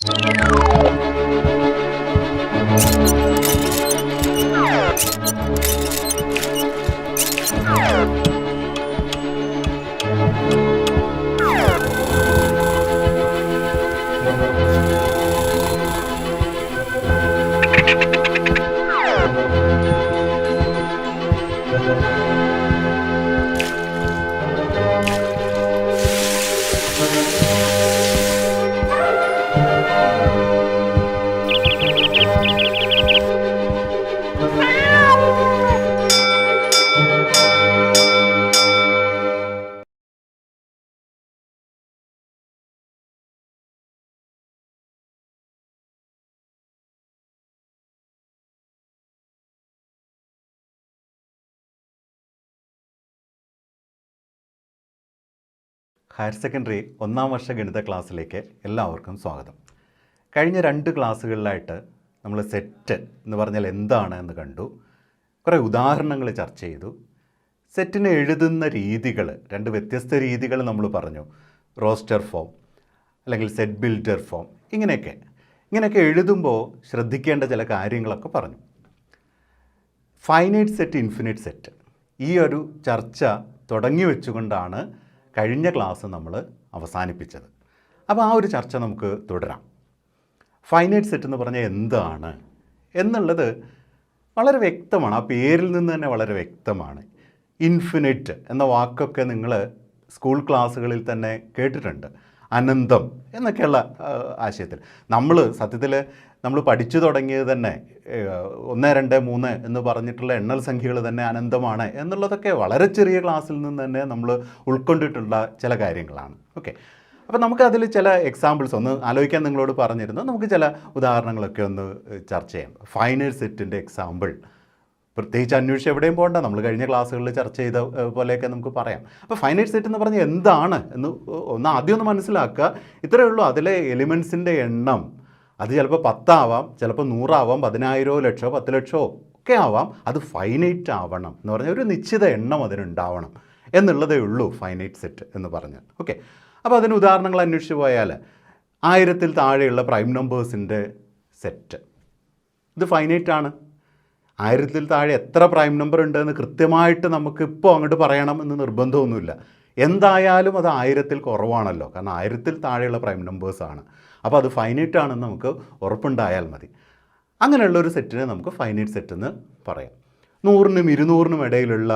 Thank you. Higher secondary ഒന്നാം വർഷ ഗണിത ക്ലാസ്സിലേക്ക് എല്ലാവർക്കും സ്വാഗതം. കഴിഞ്ഞ രണ്ട് ക്ലാസ്സുകളിലായിട്ട് നമ്മൾ സെറ്റ് എന്ന് പറഞ്ഞാൽ എന്താണ് എന്ന് കണ്ടു. കുറേ ഉദാഹരണങ്ങൾ ചർച്ച ചെയ്തു. സെറ്റിനെ എഴുതുന്ന രീതികൾ രണ്ട് വ്യത്യസ്ത രീതികൾ നമ്മൾ പറഞ്ഞു. റോസ്റ്റർ ഫോം അല്ലെങ്കിൽ സെറ്റ് ബിൽഡർ ഫോം ഇങ്ങനെയൊക്കെ. ഇങ്ങനെയൊക്കെ എഴുതുമ്പോൾ ശ്രദ്ധിക്കേണ്ട ചില കാര്യങ്ങളൊക്കെ പറഞ്ഞു. Finite set infinite set. ഈ ഒരു ചർച്ച തുടങ്ങി വെച്ചുകൊണ്ടാണ് കഴിഞ്ഞ ക്ലാസ് നമ്മൾ അവസാനിപ്പിച്ചത്. അപ്പോൾ ആ ഒരു ചർച്ച നമുക്ക് തുടരാം. ഫൈനൈറ്റ് സെറ്റ് എന്ന് പറഞ്ഞാൽ എന്താണ്? എന്നുള്ളത് വളരെ വ്യക്തമാണ്. ആ പേരിൽ നിന്ന് തന്നെ വളരെ വ്യക്തമാണ്. ഇൻഫിനിറ്റ് എന്ന വാക്കൊക്കെ നിങ്ങൾ സ്കൂൾ ക്ലാസ്സുകളിൽ തന്നെ കേട്ടിട്ടുണ്ട്. അനന്തം എന്നൊക്കെയുള്ള ആശയത്തിൽ. നമ്മൾ സത്യത്തിൽ നമ്മൾ പഠിച്ചു തുടങ്ങിയത് തന്നെ ഒന്ന് രണ്ട് മൂന്ന് എന്ന് പറഞ്ഞിട്ടുള്ള എണ്ണൽ സംഖ്യകൾ തന്നെ അനന്തമാണ് എന്നുള്ളതൊക്കെ വളരെ ചെറിയ ക്ലാസ്സിൽ നിന്ന് തന്നെ നമ്മൾ ഉൾക്കൊണ്ടിട്ടുള്ള ചില കാര്യങ്ങളാണ്. ഓക്കെ. അപ്പോൾ നമുക്ക് അതിൽ ചില എക്സാമ്പിൾസ് ഒന്ന് ആലോചിക്കാൻ നിങ്ങളോട് പറഞ്ഞിരുന്നു. നമുക്ക് ചില ഉദാഹരണങ്ങളൊക്കെ ഒന്ന് ചർച്ച ചെയ്യാം. ഫൈനൽ സെറ്റിന്റെ എക്സാമ്പിൾ പ്രത്യേകിച്ച് അന്വേഷിച്ച് എവിടെയും പോകണ്ട. നമ്മൾ കഴിഞ്ഞ ക്ലാസ്സുകളിൽ ചർച്ച ചെയ്ത പോലെയൊക്കെ നമുക്ക് പറയാം. അപ്പോൾ ഫൈനൈറ്റ് സെറ്റ് എന്ന് പറഞ്ഞാൽ എന്താണ് എന്ന് ഒന്ന് ആദ്യം ഒന്ന് മനസ്സിലാക്കുക. ഇത്രയേ ഉള്ളൂ. അതിലെ എലിമെൻസിന്റെ എണ്ണം അത് ചിലപ്പോൾ പത്താവാം ചിലപ്പോൾ നൂറാവാം പതിനായിരമോ ലക്ഷമോ പത്ത് ലക്ഷമോ ഒക്കെ ആവാം. അത് ഫൈനൈറ്റ് ആവണം എന്ന് പറഞ്ഞാൽ ഒരു നിശ്ചിത എണ്ണം അതിനുണ്ടാവണം എന്നുള്ളതേ ഉള്ളൂ ഫൈനൈറ്റ് സെറ്റ് എന്ന് പറഞ്ഞാൽ. ഓക്കെ അപ്പോൾ അതിന് ഉദാഹരണങ്ങൾ അന്വേഷിച്ച് പോയാൽ ആയിരത്തിൽ താഴെയുള്ള പ്രൈം നമ്പേഴ്സിന്റെ സെറ്റ് ഇത് ഫൈനൈറ്റ് ആണ്. ആയിരത്തിൽ താഴെ എത്ര പ്രൈം നമ്പർ ഉണ്ടെന്ന് കൃത്യമായിട്ട് നമുക്ക് ഇപ്പോൾ അങ്ങോട്ട് പറയണം എന്ന് നിർബന്ധമൊന്നുമില്ല. എന്തായാലും അത് ആയിരത്തിൽ കുറവാണല്ലോ. കാരണം ആയിരത്തിൽ താഴെയുള്ള പ്രൈം നമ്പേഴ്സാണ് അപ്പോൾ അത് ഫൈനൈറ്റ് ആണെന്ന് നമുക്ക് ഉറപ്പുണ്ടായാൽ മതി. അങ്ങനെയുള്ള ഒരു സെറ്റിനെ നമുക്ക് ഫൈനൈറ്റ് സെറ്റ് എന്ന് പറയാം. നൂറിനും ഇരുന്നൂറിനും ഇടയിലുള്ള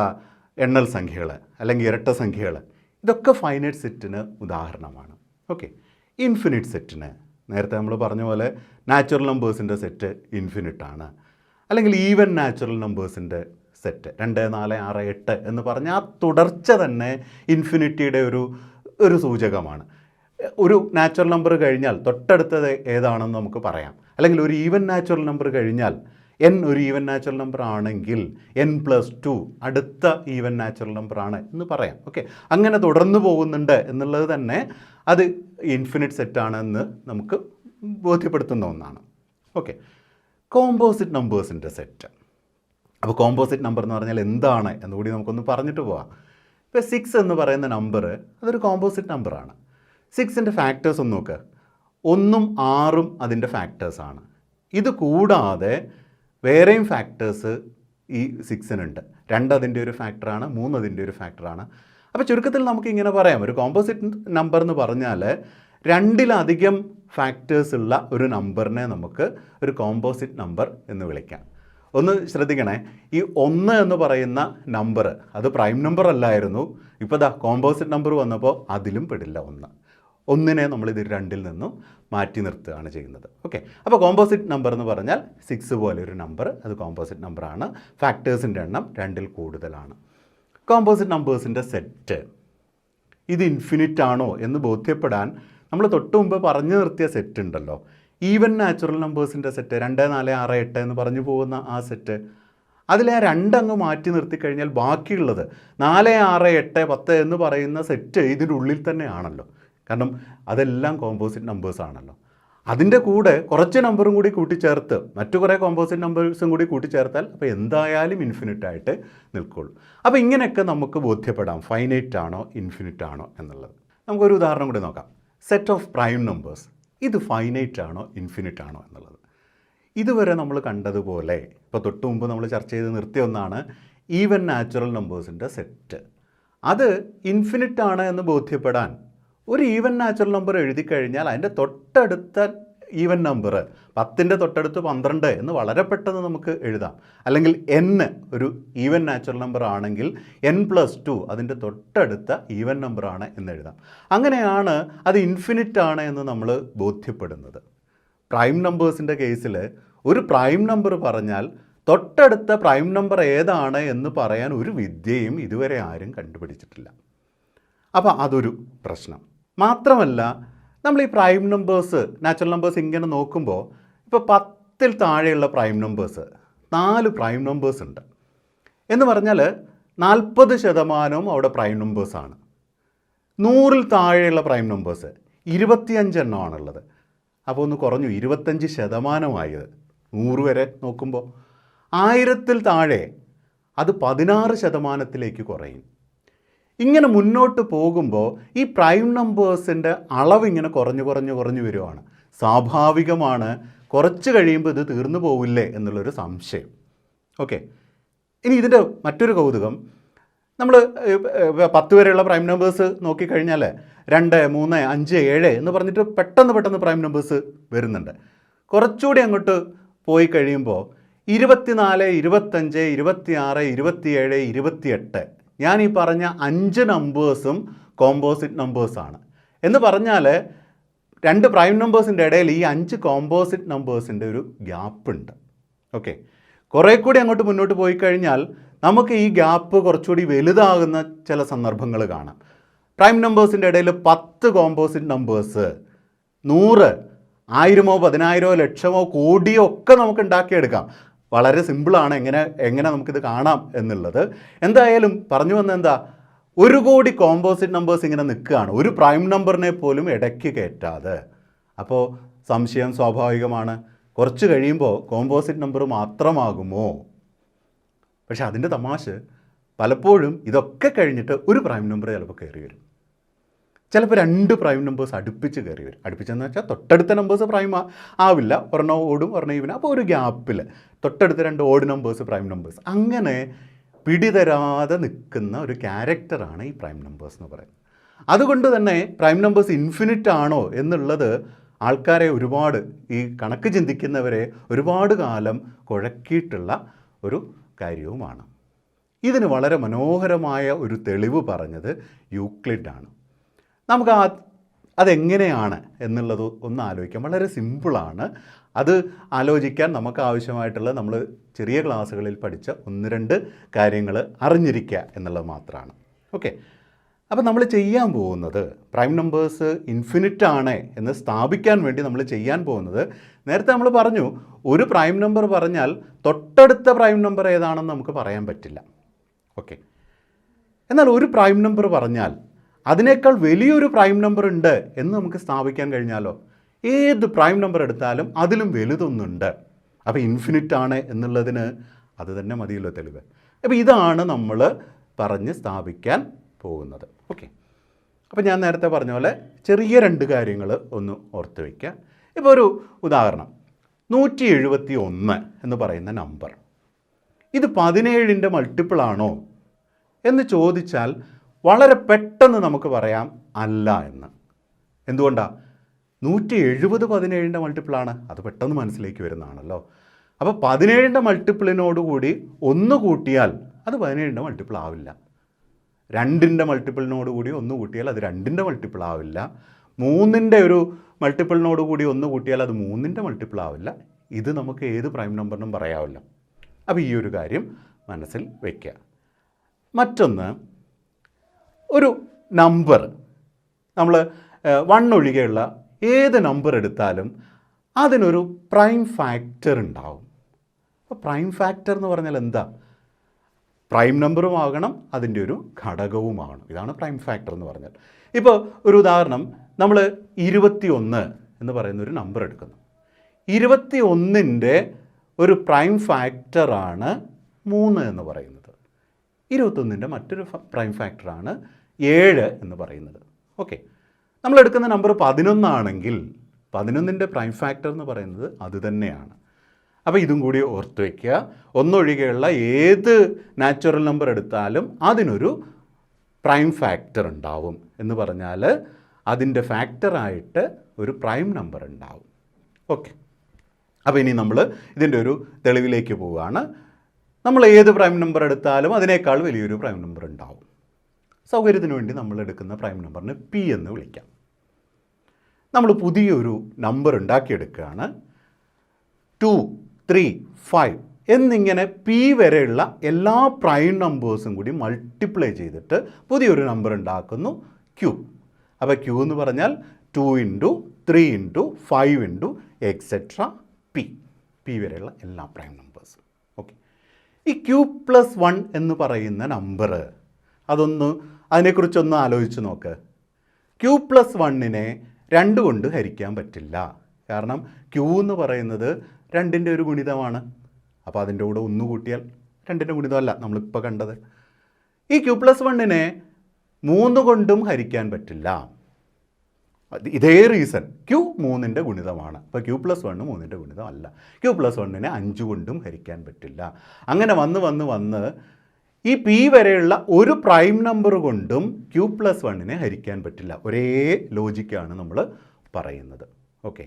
എണ്ണൽ സംഖ്യകൾ അല്ലെങ്കിൽ ഇരട്ട സംഖ്യകൾ ഇതൊക്കെ ഫൈനൈറ്റ് സെറ്റിന് ഉദാഹരണമാണ്. ഓക്കെ ഇൻഫിനിറ്റ് സെറ്റിന് നേരത്തെ നമ്മൾ പറഞ്ഞ പോലെ നാച്ചുറൽ നമ്പേഴ്സിന്റെ സെറ്റ് ഇൻഫിനിറ്റ് ആണ്. അല്ലെങ്കിൽ ഈവൻ നാച്ചുറൽ നമ്പേഴ്സിന്റെ സെറ്റ്. രണ്ട് നാല് ആറ് എട്ട് എന്ന് പറഞ്ഞ ആ തുടർച്ച തന്നെ ഇൻഫിനിറ്റിയുടെ ഒരു ഒരു സൂചകമാണ്. ഒരു നാച്ചുറൽ നമ്പർ കഴിഞ്ഞാൽ തൊട്ടടുത്തത് ഏതാണെന്ന് നമുക്ക് പറയാം. അല്ലെങ്കിൽ ഒരു ഈവൻ നാച്ചുറൽ നമ്പർ കഴിഞ്ഞാൽ എൻ ഒരു ഈവൻ നാച്ചുറൽ നമ്പർ ആണെങ്കിൽ എൻ പ്ലസ് ടു അടുത്ത ഈവൻ നാച്ചുറൽ നമ്പർ ആണ് എന്ന് പറയാം. ഓക്കെ? അങ്ങനെ തുടർന്നു പോകുന്നുണ്ട് എന്നുള്ളത് തന്നെ അത് ഇൻഫിനിറ്റ് സെറ്റാണെന്ന് നമുക്ക് ബോധ്യപ്പെടുത്തുന്ന ഒന്നാണ്. ഓക്കെ? കോമ്പോസിറ്റ് നമ്പേഴ്സിന്റെ സെറ്റ്. അപ്പോൾ കോമ്പോസിറ്റ് നമ്പർ എന്ന് പറഞ്ഞാൽ എന്താണ് എന്നുകൂടി നമുക്കൊന്ന് പറഞ്ഞിട്ട് പോവാം. ഇപ്പോൾ സിക്സ് എന്ന് പറയുന്ന നമ്പർ അതൊരു കോമ്പോസിറ്റ് നമ്പറാണ് സിക്സിന്റെ ഫാക്ടേഴ്സ് ഒന്ന് നോക്കുക ഒന്നും ആറും അതിന്റെ ഫാക്ടേഴ്സാണ് ഇത് കൂടാതെ വേറെയും ഫാക്ടേഴ്സ് ഈ സിക്സിനുണ്ട് രണ്ട് അതിന്റെ ഒരു ഫാക്ടറാണ് മൂന്ന് അതിന്റെ ഒരു ഫാക്ടറാണ് അപ്പോൾ ചുരുക്കത്തിൽ നമുക്ക് ഇങ്ങനെ പറയാം. ഒരു കോമ്പോസിറ്റ് നമ്പർ എന്ന് പറഞ്ഞാൽ രണ്ടിലധികം ഫാക്ടേഴ്സ് ഉള്ള ഒരു നമ്പറിനെ നമുക്ക് ഒരു കോമ്പോസിറ്റ് നമ്പർ എന്ന് വിളിക്കാം. ഒന്ന് ശ്രദ്ധിക്കണേ. ഈ ഒന്ന് എന്ന് പറയുന്ന നമ്പർ അത് പ്രൈം നമ്പർ അല്ലായിരുന്നു. ഇപ്പോൾ ദാ കോമ്പോസിറ്റ് നമ്പർ വന്നപ്പോൾ അതിലും പെടില്ല ഒന്ന്. ഒന്നിനെ നമ്മൾ ഇത് രണ്ടിൽ നിന്നും മാറ്റി നിർത്തുകയാണ് ചെയ്യുന്നത്. ഓക്കെ അപ്പോൾ കോമ്പോസിറ്റ് നമ്പർ എന്ന് പറഞ്ഞാൽ സിക്സ് പോലെ ഒരു നമ്പർ അത് കോമ്പോസിറ്റ് നമ്പറാണ് ഫാക്ടേഴ്സിന്റെ എണ്ണം രണ്ടിൽ കൂടുതലാണ്. കോമ്പോസിറ്റ് നമ്പേഴ്സിന്റെ സെറ്റ് ഇത് ഇൻഫിനിറ്റ് ആണോ എന്ന് ബോധ്യപ്പെടാൻ നമ്മൾ തൊട്ട് മുമ്പ് പറഞ്ഞു നിർത്തിയ സെറ്റ് ഉണ്ടല്ലോ. ഈവൻ നാച്ചുറൽ നമ്പേഴ്സിന്റെ സെറ്റ് രണ്ട് നാല് ആറ് എട്ട് എന്ന് പറഞ്ഞു പോകുന്ന ആ സെറ്റ് അതിലെ ആ രണ്ടങ്ങ് മാറ്റി നിർത്തി കഴിഞ്ഞാൽ ബാക്കിയുള്ളത് നാല് ആറ് എട്ട് പത്ത് എന്ന് പറയുന്ന സെറ്റ് ഇതിന്റെ ഉള്ളിൽ തന്നെയാണല്ലോ. കാരണം അതെല്ലാം കോമ്പോസിറ്റ് നമ്പേഴ്സ് ആണല്ലോ. അതിന്റെ കൂടെ കുറച്ച് നമ്പറും കൂടി കൂട്ടിച്ചേർത്ത് മറ്റു കുറേ കോമ്പോസിറ്റ് നമ്പേഴ്സും കൂടി കൂട്ടിച്ചേർത്താൽ അപ്പോൾ എന്തായാലും ഇൻഫിനിറ്റ് ആയിട്ട് നിൽക്കുള്ളൂ. അപ്പോൾ ഇങ്ങനെയൊക്കെ നമുക്ക് ബോധ്യപ്പെടാം. ഫൈനൈറ്റ് ആണോ ഇൻഫിനിറ്റ് ആണോ എന്നുള്ളത്. നമുക്കൊരു ഉദാഹരണം കൂടി നോക്കാം. സെറ്റ് ഓഫ് പ്രൈം നമ്പേഴ്സ് ഇത് ഫൈനൈറ്റ് ആണോ ഇൻഫിനിറ്റ് ആണോ എന്നുള്ളത്. ഇതുവരെ നമ്മൾ കണ്ടതുപോലെ ഇപ്പോൾ തൊട്ട് മുമ്പ് നമ്മൾ ചർച്ച ചെയ്ത് നിർത്തിയ ഒന്നാണ് ഈവൻ നാച്ചുറൽ നമ്പേഴ്സിന്റെ സെറ്റ്. അത് ഇൻഫിനിറ്റ് ആണ് എന്ന് ബോധ്യപ്പെടാൻ ഒരു ഈവൻ നാച്ചുറൽ നമ്പർ എഴുതി കഴിഞ്ഞാൽ അതിന്റെ തൊട്ടടുത്ത ഈവൻ നമ്പർ പത്തിന്റെ തൊട്ടടുത്ത് പന്ത്രണ്ട് എന്ന് വളരെ പെട്ടെന്ന് നമുക്ക് എഴുതാം. അല്ലെങ്കിൽ എൻ ഒരു ഈവൻ നാച്ചുറൽ നമ്പർ ആണെങ്കിൽ എൻ പ്ലസ് ടു അതിന്റെ തൊട്ടടുത്ത ഈവൻ നമ്പർ ആണ് എന്ന് എഴുതാം. അങ്ങനെയാണ് അത് ഇൻഫിനിറ്റ് ആണ് എന്ന് നമ്മൾ ബോധ്യപ്പെടുന്നത്. പ്രൈം നമ്പേഴ്സിന്റെ കേസിൽ ഒരു പ്രൈം നമ്പർ പറഞ്ഞാൽ തൊട്ടടുത്ത പ്രൈം നമ്പർ ഏതാണ് എന്ന് പറയാൻ ഒരു വിദ്യയും ഇതുവരെ ആരും കണ്ടുപിടിച്ചിട്ടില്ല. അപ്പോൾ അതൊരു പ്രശ്നം. മാത്രമല്ല നമ്മൾ ഈ പ്രൈം നമ്പേഴ്സ് നാച്ചുറൽ നമ്പേഴ്സ് ഇങ്ങനെ നോക്കുമ്പോൾ ഇപ്പോൾ പത്തിൽ താഴെയുള്ള പ്രൈം നമ്പേഴ്സ് നാല് പ്രൈം നമ്പേഴ്സ് ഉണ്ട്. എന്ന് പറഞ്ഞാൽ നാൽപ്പത് ശതമാനവും അവിടെ പ്രൈം നമ്പേഴ്സാണ് നൂറിൽ താഴെയുള്ള പ്രൈം നമ്പേഴ്സ് ഇരുപത്തിയഞ്ച് എണ്ണമാണുള്ളത് അപ്പോൾ ഒന്ന് കുറഞ്ഞു. ഇരുപത്തഞ്ച് ശതമാനമായത് നൂറ് വരെ നോക്കുമ്പോൾ ആയിരത്തിൽ താഴെ അത് പതിനാറ് ശതമാനത്തിലേക്ക് കുറയും. ഇങ്ങനെ മുന്നോട്ട് പോകുമ്പോൾ ഈ പ്രൈം നമ്പേഴ്സിന്റെ അളവ് ഇങ്ങനെ കുറഞ്ഞു കുറഞ്ഞു കുറഞ്ഞു വരുവാണ്. സ്വാഭാവികമാണ് കുറച്ച് കഴിയുമ്പോൾ ഇത് തീർന്നു പോവില്ലേ എന്നുള്ളൊരു സംശയം. ഓക്കെ ഇനി ഇതിന്റെ മറ്റൊരു കൗതുകം. നമ്മൾ പത്ത് വരെയുള്ള പ്രൈം നമ്പേഴ്സ് നോക്കിക്കഴിഞ്ഞാൽ രണ്ട് മൂന്ന് അഞ്ച് ഏഴ് എന്ന് പറഞ്ഞിട്ട് പെട്ടെന്ന് പെട്ടെന്ന് പ്രൈം നമ്പേഴ്സ് വരുന്നുണ്ട്. കുറച്ചുകൂടി അങ്ങോട്ട് പോയി കഴിയുമ്പോൾ ഇരുപത്തിനാല് ഇരുപത്തഞ്ച് ഇരുപത്തിയാറ് ഇരുപത്തിയേഴ് ഇരുപത്തിയെട്ട് ഞാൻ ഈ പറഞ്ഞ അഞ്ച് നമ്പേഴ്സും കോമ്പോസിറ്റ് നമ്പേഴ്സാണ്. എന്ന് പറഞ്ഞാൽ രണ്ട് പ്രൈം നമ്പേഴ്സിന്റെ ഇടയിൽ ഈ അഞ്ച് കോമ്പോസിറ്റ് നമ്പേഴ്സിന്റെ ഒരു ഗ്യാപ്പ് ഉണ്ട്. ഓക്കെ കുറേ കൂടി അങ്ങോട്ട് മുന്നോട്ട് പോയി കഴിഞ്ഞാൽ നമുക്ക് ഈ ഗ്യാപ്പ് കുറച്ചുകൂടി വലുതാകുന്ന ചില സന്ദർഭങ്ങൾ കാണാം. പ്രൈം നമ്പേഴ്സിന്റെ ഇടയിൽ പത്ത് കോമ്പോസിറ്റ് നമ്പേഴ്സ് നൂറ് ആയിരമോ പതിനായിരമോ ലക്ഷമോ കോടിയോ ഒക്കെ നമുക്ക് ഉണ്ടാക്കിയെടുക്കാം. വളരെ സിമ്പിളാണ് എങ്ങനെ എങ്ങനെ നമുക്കിത് കാണാം എന്നുള്ളത്. എന്തായാലും പറഞ്ഞു വന്ന എന്താ? ഒരു കോടി കോമ്പോസിറ്റ് നമ്പേഴ്സ് ഇങ്ങനെ നിൽക്കുകയാണ്. ഒരു പ്രൈം നമ്പറിനെ പോലും ഇടയ്ക്ക് കയറ്റാതെ. അപ്പോൾ സംശയം സ്വാഭാവികമാണ്. കുറച്ച് കഴിയുമ്പോൾ കോമ്പോസിറ്റ് നമ്പർ മാത്രമാകുമോ? പക്ഷെ അതിന്റെ തമാശ പലപ്പോഴും ഇതൊക്കെ കഴിഞ്ഞിട്ട് ഒരു പ്രൈം നമ്പർ ചിലപ്പോൾ കയറി വരും. ചിലപ്പോൾ രണ്ട് പ്രൈം നമ്പേഴ്സ് അടുപ്പിച്ച് കയറി വരും. അടുപ്പിച്ചെന്ന് വെച്ചാൽ തൊട്ടടുത്ത നമ്പേഴ്സ് പ്രൈം ആവില്ല. ഒരെണ്ണം ഓടും ഒരെണ്ണം ഈവനും അപ്പോൾ ഒരു ഗ്യാപ്പിൽ തൊട്ടടുത്ത രണ്ട് ഓഡ് നമ്പേഴ്സ് പ്രൈം നമ്പേഴ്സ് അങ്ങനെ പിടിതരാതെ നിൽക്കുന്ന ഒരു ക്യാരക്ടറാണ് ഈ പ്രൈം നമ്പേഴ്സ് എന്ന് പറയുന്നത്. അതുകൊണ്ട് തന്നെ പ്രൈം നമ്പേഴ്സ് ഇൻഫിനിറ്റ് ആണോ എന്നുള്ളത് ആൾക്കാരെ ഒരുപാട് ഈ കണക്ക് ചിന്തിക്കുന്നവരെ ഒരുപാട് കാലം കുഴക്കിയിട്ടുള്ള ഒരു കാര്യവുമാണ്. ഇതിന് വളരെ മനോഹരമായ ഒരു തെളിവ് പറഞ്ഞത് യൂക്ലിഡാണ് നമുക്ക് ആ അതെങ്ങനെയാണ് എന്നുള്ളത് ഒന്ന് ആലോചിക്കാം. വളരെ സിമ്പിളാണ്. അത് ആലോചിക്കാൻ നമുക്ക് ആവശ്യമായിട്ടുള്ള നമ്മൾ ചെറിയ ക്ലാസ്സുകളിൽ പഠിച്ച ഒന്ന് രണ്ട് കാര്യങ്ങൾ അറിഞ്ഞിരിക്കുക എന്നുള്ളത് മാത്രമാണ്. ഓക്കെ. അപ്പോൾ നമ്മൾ ചെയ്യാൻ പോകുന്നത് പ്രൈം നമ്പേഴ്സ് ഇൻഫിനിറ്റ് ആണ് എന്ന് സ്ഥാപിക്കാൻ വേണ്ടി നമ്മൾ ചെയ്യാൻ പോകുന്നത് നേരത്തെ നമ്മൾ പറഞ്ഞു ഒരു പ്രൈം നമ്പർ പറഞ്ഞാൽ തൊട്ടടുത്ത പ്രൈം നമ്പർ ഏതാണെന്ന് നമുക്ക് പറയാൻ പറ്റില്ല. ഓക്കെ. എന്നാൽ ഒരു പ്രൈം നമ്പർ പറഞ്ഞാൽ അതിനേക്കാൾ വലിയൊരു പ്രൈം നമ്പർ ഉണ്ട് എന്ന് നമുക്ക് സ്ഥാപിക്കാൻ കഴിഞ്ഞാലോ? ഏത് പ്രൈം നമ്പർ എടുത്താലും അതിലും വലുതൊന്നുണ്ട്. അപ്പോൾ ഇൻഫിനിറ്റ് ആണ് എന്നുള്ളതിന് അത് തന്നെ മതിയല്ലോ തെളിവ്. അപ്പോൾ ഇതാണ് നമ്മൾ പറഞ്ഞ് സ്ഥാപിക്കാൻ പോകുന്നത്. ഓക്കെ അപ്പോൾ ഞാൻ നേരത്തെ പറഞ്ഞ പോലെ ചെറിയ രണ്ട് കാര്യങ്ങൾ ഒന്ന് ഓർത്ത് വയ്ക്കുക ഇപ്പോൾ ഒരു ഉദാഹരണം. നൂറ്റി എഴുപത്തി ഒന്ന് എന്ന് പറയുന്ന നമ്പർ ഇത് പതിനേഴിന്റെ മൾട്ടിപ്പിൾ ആണോ? എന്ന് ചോദിച്ചാൽ വളരെ പെട്ടെന്ന് നമുക്ക് പറയാം അല്ല എന്ന്. എന്തുകൊണ്ടാണ് നൂറ്റി എഴുപത് പതിനേഴിന്റെ മൾട്ടിപ്പിളാണ് അത് പെട്ടെന്ന് മനസ്സിലേക്ക് വരുന്നതാണല്ലോ. അപ്പോൾ പതിനേഴിന്റെ മൾട്ടിപ്പിളിനോടുകൂടി ഒന്ന് കൂട്ടിയാൽ അത് പതിനേഴിന്റെ മൾട്ടിപ്പിൾ ആവില്ല. രണ്ടിന്റെ മൾട്ടിപ്പിളിനോട് കൂടി ഒന്ന് കൂട്ടിയാൽ അത് രണ്ടിന്റെ മൾട്ടിപ്പിൾ ആവില്ല. മൂന്നിന്റെ ഒരു മൾട്ടിപ്പിളിനോട് കൂടി ഒന്ന് കൂട്ടിയാൽ അത് മൂന്നിന്റെ മൾട്ടിപ്പിൾ ആവില്ല. ഇത് നമുക്ക് ഏത് പ്രൈം നമ്പറിനും പറയാവില്ല അപ്പോൾ ഈ ഒരു കാര്യം മനസ്സിൽ വയ്ക്കുക മറ്റൊന്ന് ഒരു നമ്പർ നമ്മൾ വൺ ഒഴികെയുള്ള ഏത് നമ്പർ എടുത്താലും അതിനൊരു പ്രൈം ഫാക്ടർ ഉണ്ടാവും. അപ്പോൾ പ്രൈം ഫാക്ടർ എന്ന് പറഞ്ഞാൽ എന്താ? പ്രൈം നമ്പറും ആകണം അതിന്റെ ഒരു ഘടകവുമാകണം ഇതാണ് പ്രൈം ഫാക്ടർ എന്ന് പറഞ്ഞാൽ. ഇപ്പോൾ ഒരു ഉദാഹരണം നമ്മൾ ഇരുപത്തി ഒന്ന് എന്ന് പറയുന്ന ഒരു നമ്പർ എടുക്കുന്നു. ഇരുപത്തി ഒന്നിന്റെ ഒരു പ്രൈം ഫാക്ടറാണ് മൂന്ന് എന്ന് പറയുന്നത്. ഇരുപത്തൊന്നിന്റെ മറ്റൊരു പ്രൈം ഫാക്ടറാണ് ഏഴ് എന്ന് പറയുന്നത്. ഓക്കെ നമ്മൾ എടുക്കുന്ന നമ്പർ പതിനൊന്നാണെങ്കിൽ പതിനൊന്നിന്റെ പ്രൈം ഫാക്ടർ എന്ന് പറയുന്നത് അത് തന്നെയാണ്. അപ്പോൾ ഇതും കൂടി ഓർത്ത് വയ്ക്കുക ഒന്നൊഴികെയുള്ള ഏത് നാച്ചുറൽ നമ്പർ എടുത്താലും അതിനൊരു പ്രൈം ഫാക്ടർ ഉണ്ടാവും എന്ന് പറഞ്ഞാൽ അതിന്റെ ഫാക്ടറായിട്ട് ഒരു പ്രൈം നമ്പർ ഉണ്ടാവും. ഓക്കെ. അപ്പോൾ ഇനി നമ്മൾ ഇതിന്റെ ഒരു തെളിവിലേക്ക് പോവുകയാണ്. നമ്മൾ ഏത് പ്രൈം നമ്പർ എടുത്താലും അതിനേക്കാൾ വലിയൊരു പ്രൈം നമ്പർ ഉണ്ടാവും. സൗകര്യത്തിന് വേണ്ടി നമ്മൾ എടുക്കുന്ന പ്രൈം നമ്പറിന് പി എന്ന് വിളിക്കാം. നമ്മൾ പുതിയൊരു നമ്പർ ഉണ്ടാക്കിയെടുക്കുകയാണ്. ടു ത്രീ ഫൈവ് എന്നിങ്ങനെ പി വരെയുള്ള എല്ലാ പ്രൈം നമ്പേഴ്സും കൂടി മൾട്ടിപ്ലൈ ചെയ്തിട്ട് പുതിയൊരു നമ്പർ ഉണ്ടാക്കുന്നു. ക്യൂ. അപ്പോൾ ക്യൂ എന്ന് പറഞ്ഞാൽ two into three into five into etcetera P. P വരെയുള്ള എല്ലാ പ്രൈം നമ്പേഴ്സും. ഓക്കെ. ഈ ക്യൂ പ്ലസ് വൺ എന്ന് പറയുന്ന നമ്പർ അതൊന്ന് അതിനെക്കുറിച്ചൊന്ന് ആലോചിച്ച് നോക്ക്. ക്യൂ പ്ലസ് വണ്ണിനെ രണ്ട് കൊണ്ട് ഹരിക്കാൻ പറ്റില്ല. കാരണം ക്യൂ എന്ന് പറയുന്നത് രണ്ടിന്റെ ഒരു ഗുണിതമാണ്. അപ്പോൾ അതിന്റെ കൂടെ ഒന്ന് കൂട്ടിയാൽ രണ്ടിന്റെ ഗുണിതമല്ല നമ്മളിപ്പോൾ കണ്ടത്. ഈ ക്യൂ പ്ലസ് വണ്ണിനെ മൂന്ന് കൊണ്ടും ഹരിക്കാൻ പറ്റില്ല. ഇതേ റീസൺ ക്യൂ മൂന്നിന്റെ ഗുണിതമാണ്. അപ്പോൾ ക്യൂ പ്ലസ് വണ്ണ് മൂന്നിന്റെ ഗുണിതമല്ല. ക്യൂ പ്ലസ് വണ്ണിനെ അഞ്ച് കൊണ്ടും ഹരിക്കാൻ പറ്റില്ല. അങ്ങനെ വന്ന് വന്ന് വന്ന് ഈ പി വരെയുള്ള ഒരു പ്രൈം നമ്പർ കൊണ്ടും ക്യൂ പ്ലസ് വണ്ണിനെ ഹരിക്കാൻ പറ്റില്ല. ഒരേ ലോജിക്കാണ് നമ്മൾ പറയുന്നത്. ഓക്കെ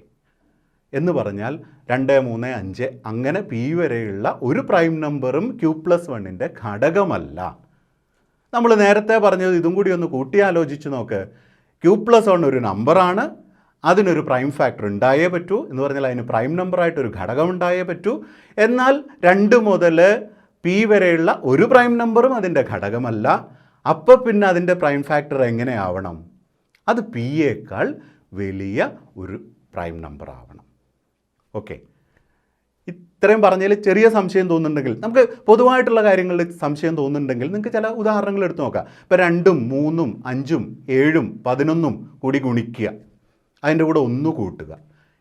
എന്ന് പറഞ്ഞാൽ രണ്ട് മൂന്ന് അഞ്ച് അങ്ങനെ പി വരെയുള്ള ഒരു പ്രൈം നമ്പറും ക്യൂ പ്ലസ് വണ്ണിന്റെ ഘടകമല്ല. നമ്മൾ നേരത്തെ പറഞ്ഞത് ഇതും കൂടി ഒന്ന് കൂട്ടിയാലോചിച്ച് നോക്ക്. ക്യൂ പ്ലസ് വൺ ഒരു നമ്പറാണ് അതിനൊരു പ്രൈം ഫാക്ടർ ഉണ്ടായേ പറ്റൂ. എന്ന് പറഞ്ഞാൽ അതിന് പ്രൈം നമ്പറായിട്ടൊരു ഘടകം ഉണ്ടായേ പറ്റൂ. എന്നാൽ രണ്ട് മുതൽ പി വരെയുള്ള ഒരു പ്രൈം നമ്പറും അതിന്റെ ഘടകമല്ല. അപ്പോൾ പിന്നെ അതിന്റെ പ്രൈം ഫാക്ടർ എങ്ങനെയാവണം? അത് പിയേക്കാൾ വലിയ ഒരു പ്രൈം നമ്പർ ആവണം. ഓക്കെ ഇത്രയും പറഞ്ഞതിൽ ചെറിയ സംശയം തോന്നുന്നുണ്ടെങ്കിൽ നമുക്ക് പൊതുവായിട്ടുള്ള കാര്യങ്ങളിൽ സംശയം തോന്നുന്നുണ്ടെങ്കിൽ നിങ്ങൾക്ക് ചില ഉദാഹരണങ്ങൾ എടുത്തു നോക്കാം. ഇപ്പോൾ രണ്ടും മൂന്നും അഞ്ചും ഏഴും പതിനൊന്നും കൂടി ഗുണിക്കുക. അതിന്റെ കൂടെ ഒന്ന് കൂട്ടുക.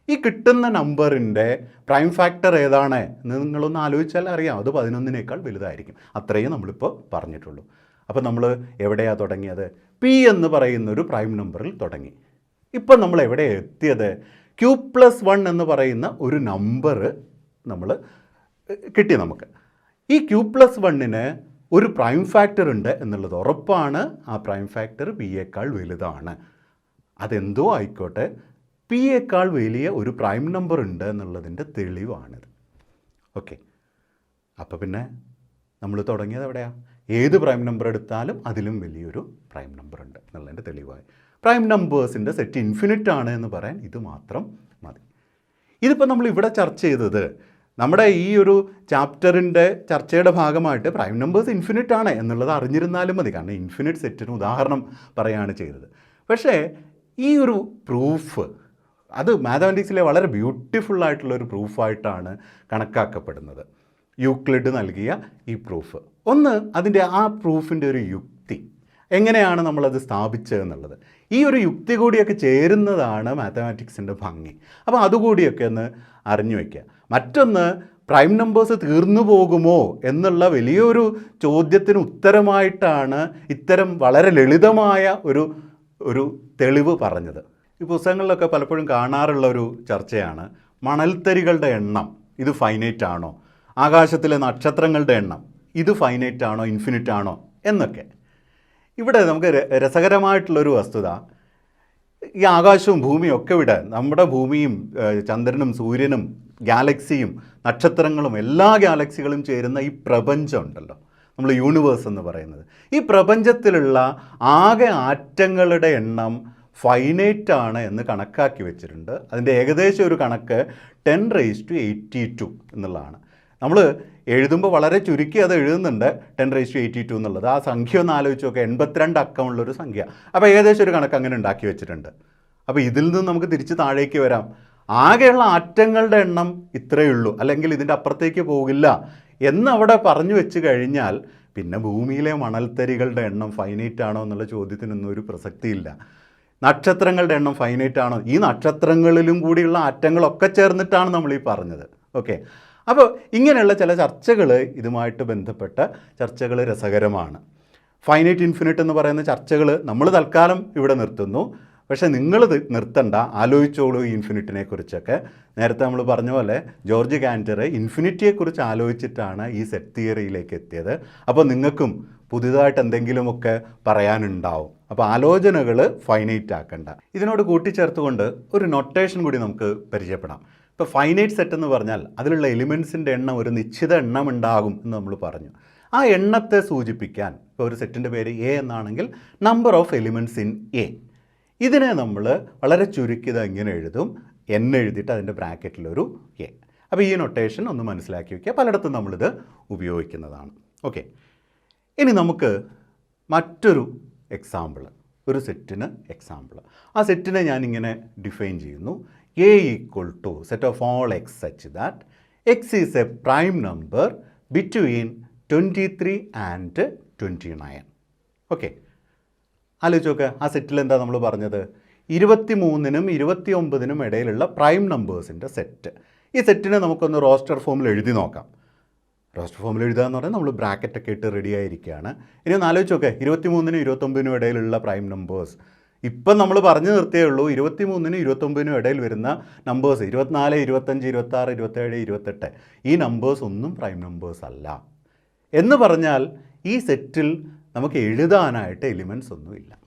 ഈ കിട്ടുന്ന നമ്പറിന്റെ പ്രൈം ഫാക്ടർ ഏതാണ്? എന്ന് നിങ്ങളൊന്ന് ആലോചിച്ചാൽ അറിയാം. അത് പതിനൊന്നിനേക്കാൾ വലുതായിരിക്കും. അത്രയും നമ്മളിപ്പോൾ പറഞ്ഞിട്ടുള്ളൂ. അപ്പോൾ നമ്മൾ എവിടെയാണ് തുടങ്ങിയത്? പി എന്ന് പറയുന്ന ഒരു പ്രൈം നമ്പറിൽ തുടങ്ങി. ഇപ്പം നമ്മൾ എവിടെ എത്തിയത്? ക്യൂ പ്ലസ് വൺ എന്ന് പറയുന്ന ഒരു നമ്പർ നമ്മൾ കിട്ടി നമുക്ക്. ഈ ക്യൂ പ്ലസ് വണ്ണിന് ഒരു പ്രൈം ഫാക്ടർ ഉണ്ട് എന്നുള്ളത് ഉറപ്പാണ്. ആ പ്രൈം ഫാക്ടർ പിയേക്കാൾ വലുതാണ്. അതെന്തോ ആയിക്കോട്ടെ. പിയേക്കാൾ വലിയ ഒരു പ്രൈം നമ്പർ ഉണ്ട് എന്നുള്ളതിന്റെ തെളിവാണിത്. ഓക്കെ. അപ്പോൾ പിന്നെ നമ്മൾ തുടങ്ങിയത് എവിടെയാണ് ഏത് പ്രൈം നമ്പർ എടുത്താലും അതിലും വലിയൊരു പ്രൈം നമ്പർ ഉണ്ട് എന്നുള്ളതിന്റെ തെളിവായി. പ്രൈം നമ്പേഴ്സിന്റെ സെറ്റ് ഇൻഫിനിറ്റ് ആണ് എന്ന് പറയാൻ ഇത് മാത്രം മതി. ഇതിപ്പോൾ നമ്മൾ ഇവിടെ ചർച്ച ചെയ്തത് നമ്മുടെ ഈ ഒരു ചാപ്റ്ററിന്റെ ചർച്ചയുടെ ഭാഗമായിട്ട് പ്രൈം നമ്പേഴ്സ് ഇൻഫിനിറ്റ് ആണ് എന്നുള്ളത് അറിഞ്ഞിരുന്നാലും മതി. കാരണം ഇൻഫിനിറ്റ് സെറ്റിന് ഉദാഹരണം പറയുകയാണ് ചെയ്തത്. പക്ഷേ ഈ ഒരു പ്രൂഫ് അത് മാത്തമാറ്റിക്സിലെ വളരെ ബ്യൂട്ടിഫുൾ ആയിട്ടുള്ള ഒരു പ്രൂഫായിട്ടാണ് കണക്കാക്കപ്പെടുന്നത്. യൂക്ലിഡ് നൽകിയ ഈ പ്രൂഫ് ഒന്ന് അതിന്റെ ആ പ്രൂഫിന്റെ ഒരു യുക്തി. എങ്ങനെയാണ് നമ്മളത് സ്ഥാപിച്ചത് എന്നുള്ളത് ഈ ഒരു യുക്തി കൂടിയൊക്കെ ചേരുന്നതാണ് മാത്തമാറ്റിക്സിന്റെ ഭംഗി. അപ്പോൾ അതുകൂടിയൊക്കെ ഒന്ന് അറിഞ്ഞു വയ്ക്കുക. മറ്റൊന്ന് പ്രൈം നമ്പേഴ്സ് തീർന്നു പോകുമോ എന്നുള്ള വലിയൊരു ചോദ്യത്തിന് ഉത്തരമായിട്ടാണ് ഇത്തരം വളരെ ലളിതമായ ഒരു ഒരു തെളിവ് പറഞ്ഞത്. ഈ പുസ്തകങ്ങളിലൊക്കെ പലപ്പോഴും കാണാറുള്ള ഒരു ചർച്ചയാണ്. മണൽത്തരികളുടെ എണ്ണം ഇത് ഫൈനൈറ്റ് ആണോ? ആകാശത്തിലെ നക്ഷത്രങ്ങളുടെ എണ്ണം ഇത് ഫൈനൈറ്റ് ആണോ ഇൻഫിനിറ്റ് ആണോ? എന്നൊക്കെ. ഇവിടെ നമുക്ക് രസകരമായിട്ടുള്ളൊരു വസ്തുത ഈ ആകാശവും ഭൂമിയും ഒക്കെ ഇവിടെ നമ്മുടെ ഭൂമിയും ചന്ദ്രനും സൂര്യനും ഗാലക്സിയും നക്ഷത്രങ്ങളും എല്ലാ ഗാലക്സികളും ചേരുന്ന ഈ പ്രപഞ്ചം ഉണ്ടല്ലോ. നമ്മൾ യൂണിവേഴ്സ് എന്ന് പറയുന്നത്. ഈ പ്രപഞ്ചത്തിലുള്ള ആകെ ആറ്റങ്ങളുടെ എണ്ണം ഫൈനൈറ്റ് ആണ് എന്ന് കണക്കാക്കി വെച്ചിട്ടുണ്ട്. അതിന്റെ ഏകദേശം ഒരു കണക്ക് ten raise to eighty two എന്നുള്ളതാണ്. നമ്മൾ എഴുതുമ്പോൾ വളരെ ചുരുക്കി അത് എഴുതുന്നുണ്ട് ten raise to eighty two എന്നുള്ളത്. ആ സംഖ്യ ഒന്ന് ആലോചിച്ച് നോക്കുക എൺപത്തിരണ്ട് അക്കമുള്ളൊരു സംഖ്യ. അപ്പോൾ ഏകദേശം ഒരു കണക്ക് അങ്ങനെ ഉണ്ടാക്കി വെച്ചിട്ടുണ്ട്. അപ്പോൾ ഇതിൽ നിന്ന് നമുക്ക് തിരിച്ച് താഴേക്ക് വരാം. ആകെയുള്ള ആറ്റങ്ങളുടെ എണ്ണം ഇത്രയേ ഉള്ളൂ. അല്ലെങ്കിൽ ഇതിന്റെ അപ്പുറത്തേക്ക് പോകില്ല എന്നവിടെ പറഞ്ഞു വെച്ച് കഴിഞ്ഞാൽ പിന്നെ ഭൂമിയിലെ മണൽത്തരികളുടെ എണ്ണം ഫൈനൈറ്റ് ആണോ എന്നുള്ള ചോദ്യത്തിനൊന്നും ഒരു പ്രസക്തിയില്ല. നക്ഷത്രങ്ങളുടെ എണ്ണം ഫൈനൈറ്റ് ആണോ. ഈ നക്ഷത്രങ്ങളിലും കൂടിയുള്ള ആറ്റങ്ങളൊക്കെ ചേർന്നിട്ടാണ് നമ്മൾ ഈ പറഞ്ഞത്. ഓക്കെ അപ്പോൾ ഇങ്ങനെയുള്ള ചില ചർച്ചകൾ ഇതുമായിട്ട് ബന്ധപ്പെട്ട ചർച്ചകൾ രസകരമാണ്. ഫൈനൈറ്റ് ഇൻഫിനിറ്റ് എന്ന് പറയുന്ന ചർച്ചകൾ നമ്മൾ തൽക്കാലം ഇവിടെ നിർത്തുന്നു. പക്ഷേ നിങ്ങൾ നിർത്തണ്ട. ആലോചിച്ചോളൂ ഈ ഇൻഫിനിറ്റിനെ കുറിച്ചൊക്കെ. നേരത്തെ നമ്മൾ പറഞ്ഞ പോലെ ജോർജ് കാന്റർ ഇൻഫിനിറ്റിയെക്കുറിച്ച് ആലോചിച്ചിട്ടാണ് ഈ സെറ്റ് തിയറിയിലേക്ക് എത്തിയത്. അപ്പോൾ നിങ്ങൾക്കും പുതിയതായിട്ട് എന്തെങ്കിലുമൊക്കെ പറയാനുണ്ടാവും. അപ്പോൾ ആലോചനകൾ ഫൈനൈറ്റ് ആക്കണ്ട. ഇതിനോട് കൂട്ടിച്ചേർത്തുകൊണ്ട് ഒരു നൊട്ടേഷൻ കൂടി നമുക്ക് പരിചയപ്പെടാം. ഇപ്പോൾ ഫൈനൈറ്റ് സെറ്റ് എന്ന് പറഞ്ഞാൽ അതിലുള്ള എലിമെൻസിന്റെ എണ്ണം ഒരു നിശ്ചിത എണ്ണം ഉണ്ടാകും എന്ന് നമ്മൾ പറഞ്ഞു. ആ എണ്ണത്തെ സൂചിപ്പിക്കാൻ ഇപ്പോൾ ഒരു സെറ്റിന്റെ പേര് എ എന്നാണെങ്കിൽ number of elements in A ഇതിനെ നമ്മൾ വളരെ ചുരുക്കിയത് എങ്ങനെ എഴുതും. എൻ എഴുതിയിട്ട് അതിന്റെ ബ്രാക്കറ്റിലൊരു എ അപ്പോൾ ഈ നൊട്ടേഷൻ ഒന്ന് മനസ്സിലാക്കി വയ്ക്കുക പലയിടത്തും നമ്മളിത് ഉപയോഗിക്കുന്നതാണ്. ഓക്കെ ഇനി നമുക്ക് മറ്റൊരു എക്സാമ്പിൾ ഒരു സെറ്റിന് എക്സാമ്പിൾ ആ സെറ്റിനെ ഞാനിങ്ങനെ ഡിഫൈൻ ചെയ്യുന്നു. A equal to set of all X such that X is a prime number between twenty three and twenty nine okay ആലോചിച്ച് നോക്കുക ആ സെറ്റിൽ എന്താ നമ്മൾ പറഞ്ഞത്? ഇരുപത്തി മൂന്നിനും ഇരുപത്തി ഒമ്പതിനും ഇടയിലുള്ള പ്രൈം നമ്പേഴ്സിന്റെ സെറ്റ് ഈ സെറ്റിനെ നമുക്കൊന്ന് റോസ്റ്റർ ഫോമിൽ എഴുതി നോക്കാം. റോസ്റ്റർ ഫോമിൽ എഴുതുക എന്ന് പറഞ്ഞാൽ നമ്മൾ ബ്രാക്കറ്റൊക്കെ ഇട്ട് റെഡി ആയിരിക്കുകയാണ് ഇനി ഒന്ന് ആലോചിച്ച് നോക്കുക ഇരുപത്തി മൂന്നിനും ഇരുപത്തൊമ്പതിനും ഇടയിലുള്ള പ്രൈം നമ്പേഴ്സ് ഇപ്പം നമ്മൾ പറഞ്ഞു നിർത്തിയേ ഉള്ളൂ ഇരുപത്തി മൂന്നിനും ഇരുപത്തൊമ്പതിനും ഇടയിൽ വരുന്ന നമ്പേഴ്സ് ഇരുപത്തിനാല് ഇരുപത്തഞ്ച് ഇരുപത്താറ് ഇരുപത്തേഴ് ഇരുപത്തെട്ട്. ഈ നമ്പേഴ്സ് ഒന്നും പ്രൈം നമ്പേഴ്സ് അല്ല. എന്ന് പറഞ്ഞാൽ ഈ സെറ്റിൽ നമുക്ക് എഴുതാനായിട്ട് എലിമെന്റ്സ് ഒന്നുമില്ല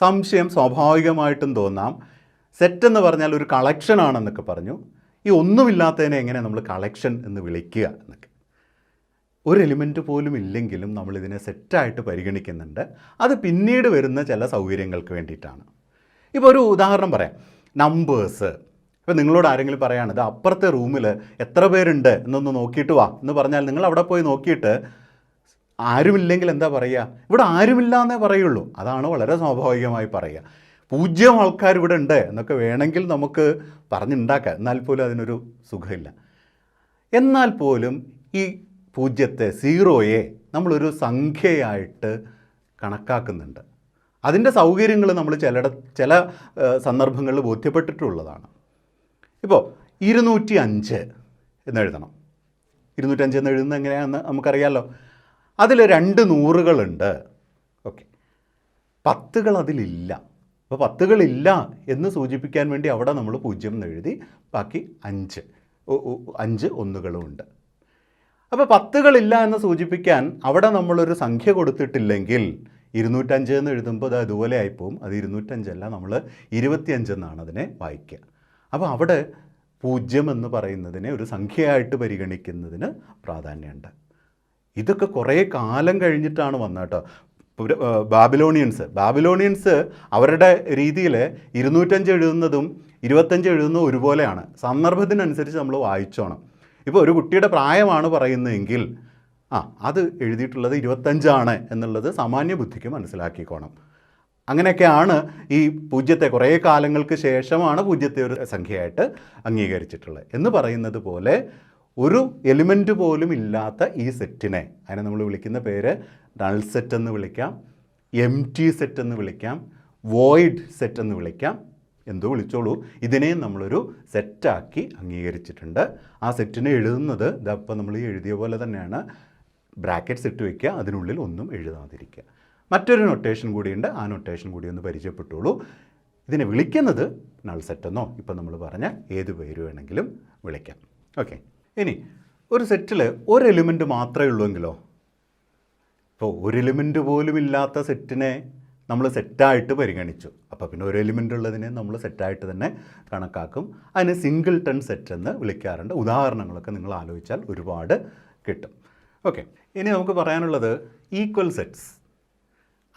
സംശയം സ്വാഭാവികമായിട്ടും തോന്നാം. സെറ്റ് എന്ന് പറഞ്ഞാൽ ഒരു കളക്ഷൻ ആണെന്നൊക്കെ പറഞ്ഞു. ഈ ഒന്നുമില്ലാത്തതിനെ എങ്ങനെ നമ്മൾ കളക്ഷൻ എന്ന് വിളിക്കുക എന്നൊക്കെ. ഒരു എലിമെന്റ് പോലും ഇല്ലെങ്കിലും നമ്മളിതിനെ സെറ്റായിട്ട് പരിഗണിക്കുന്നുണ്ട്. അത് പിന്നീട് വരുന്ന ചില സൗകര്യങ്ങൾക്ക് വേണ്ടിയിട്ടാണ്. ഇപ്പോൾ ഒരു ഉദാഹരണം പറയാം. നമ്പേഴ്സ് ഇപ്പോൾ നിങ്ങളോട് ആരെങ്കിലും പറയുകയാണ് ഇത് അപ്പുറത്തെ റൂമിൽ എത്ര പേരുണ്ട്? എന്നൊന്ന് നോക്കിയിട്ട് വാ. എന്ന് പറഞ്ഞാൽ നിങ്ങൾ അവിടെ പോയി നോക്കിയിട്ട് ആരുമില്ലെങ്കിൽ എന്താ പറയുക? ഇവിടെ ആരുമില്ല എന്നേ പറയുള്ളൂ. അതാണ് വളരെ സ്വാഭാവികമായി പറയുക. പൂജ്യം ആൾക്കാർ ഇവിടെ ഉണ്ട് എന്നൊക്കെ വേണമെങ്കിൽ നമുക്ക് പറഞ്ഞുണ്ടാക്കാം. എന്നാൽ പോലും അതിനൊരു സുഖമില്ല. എന്നാൽ പോലും ഈ പൂജ്യത്തെ സീറോയെ നമ്മളൊരു സംഖ്യയായിട്ട് കണക്കാക്കുന്നുണ്ട്. അതിന്റെ സൗകര്യങ്ങൾ നമ്മൾ ചില ചില സന്ദർഭങ്ങളിൽ ബോധ്യപ്പെട്ടിട്ടുള്ളതാണ്. ഇപ്പോൾ ഇരുന്നൂറ്റി അഞ്ച് എന്നെഴുതണം ഇരുന്നൂറ്റഞ്ച് എന്ന് എഴുതുന്നത് എങ്ങനെയാണെന്ന് നമുക്കറിയാമല്ലോ അതിൽ രണ്ട് നൂറുകളുണ്ട്. ഓക്കെ. പത്തുകൾ അതിലില്ല. അപ്പോൾ പത്തുകളില്ല എന്ന് സൂചിപ്പിക്കാൻ വേണ്ടി അവിടെ നമ്മൾ പൂജ്യം എന്ന് എഴുതി. ബാക്കി അഞ്ച്. അഞ്ച് ഒന്നുകളും അഞ്ച് ഒന്നുകളുമുണ്ട് അപ്പോൾ പത്തുകളില്ല എന്ന് സൂചിപ്പിക്കാൻ അവിടെ നമ്മളൊരു സംഖ്യ കൊടുത്തിട്ടില്ലെങ്കിൽ ഇരുന്നൂറ്റഞ്ച് എന്ന് എഴുതുമ്പോൾ അത് അതുപോലെ ആയിപ്പോവും. അത് ഇരുന്നൂറ്റഞ്ചല്ല നമ്മൾ ഇരുപത്തിയഞ്ചെന്നാണ് അതിനെ വായിക്കുക. അപ്പോൾ അവിടെ പൂജ്യം എന്ന് പറയുന്നതിനെ ഒരു സംഖ്യയായിട്ട് പരിഗണിക്കുന്നതിന് പ്രാധാന്യമുണ്ട്. ഇതൊക്കെ കുറേ കാലം കഴിഞ്ഞിട്ടാണ് വന്നത് കേട്ടോ. ബാബിലോണിയൻസ്. ബാബിലോണിയൻസ് അവരുടെ രീതിയിൽ ഇരുന്നൂറ്റഞ്ച് എഴുതുന്നതും ഇരുപത്തഞ്ച് എഴുതുന്നതും ഒരുപോലെയാണ്. സന്ദർഭത്തിനനുസരിച്ച് നമ്മൾ വായിച്ചോണം. ഇപ്പോൾ ഒരു കുട്ടിയുടെ പ്രായമാണ് പറയുന്നതെങ്കിൽ ആ അത് എഴുതിയിട്ടുള്ളത് ഇരുപത്തഞ്ചാണ് എന്നുള്ളത് സാമാന്യ ബുദ്ധിക്ക് മനസ്സിലാക്കിക്കോണം. അങ്ങനെയൊക്കെയാണ് ഈ പൂജ്യത്തെ കുറേ കാലങ്ങൾക്ക് ശേഷമാണ് പൂജ്യത്തെ ഒരു സംഖ്യയായിട്ട് അംഗീകരിച്ചിട്ടുള്ളത്. എന്ന് പറയുന്നത് പോലെ ഒരു എലിമെന്റ് പോലും ഇല്ലാത്ത ഈ സെറ്റിനെ അതിനെ നമ്മൾ വിളിക്കുന്ന പേര് നൾ സെറ്റ് എന്ന് വിളിക്കാം എം ടി സെറ്റ് എന്ന് വിളിക്കാം വോയിഡ് സെറ്റ് എന്ന് വിളിക്കാം. എന്തോ വിളിച്ചോളൂ. ഇതിനെയും നമ്മളൊരു സെറ്റാക്കി അംഗീകരിച്ചിട്ടുണ്ട്. ആ സെറ്റിനെ എഴുതുന്നത് ഇതപ്പം നമ്മൾ ഈ എഴുതിയ പോലെ തന്നെയാണ്. ബ്രാക്കറ്റ്സ് ഇട്ട് വയ്ക്കുക അതിനുള്ളിൽ ഒന്നും എഴുതാതിരിക്കുക. മറ്റൊരു നൊട്ടേഷൻ കൂടിയുണ്ട്. ആ നൊട്ടേഷൻ കൂടി ഒന്ന് പരിചയപ്പെട്ടുള്ളൂ ഇതിനെ വിളിക്കുന്നത് നൾ സെറ്റെന്നോ ഇപ്പം നമ്മൾ പറഞ്ഞ ഏത് പേര് വേണമെങ്കിലും വിളിക്കാം. ഓക്കെ ഇനി ഒരു സെറ്റിൽ ഒരു എലിമെന്റ് മാത്രമേ ഉള്ളൂവെങ്കിലോ? ഇപ്പോൾ ഒരു എലിമെന്റ് പോലും ഇല്ലാത്ത സെറ്റിനെ നമ്മൾ സെറ്റായിട്ട് പരിഗണിച്ചു. അപ്പോൾ പിന്നെ ഒരു എലിമെന്റ് ഉള്ളതിനെ നമ്മൾ സെറ്റായിട്ട് തന്നെ കണക്കാക്കും. അതിനെ സിംഗിൾ ടൺ സെറ്റ് എന്ന് വിളിക്കാറുണ്ട്. ഉദാഹരണങ്ങളൊക്കെ നിങ്ങൾ ആലോചിച്ചാൽ ഒരുപാട് കിട്ടും. ഓക്കെ ഇനി നമുക്ക് പറയാനുള്ളത് ഈക്വൽ സെറ്റ്സ്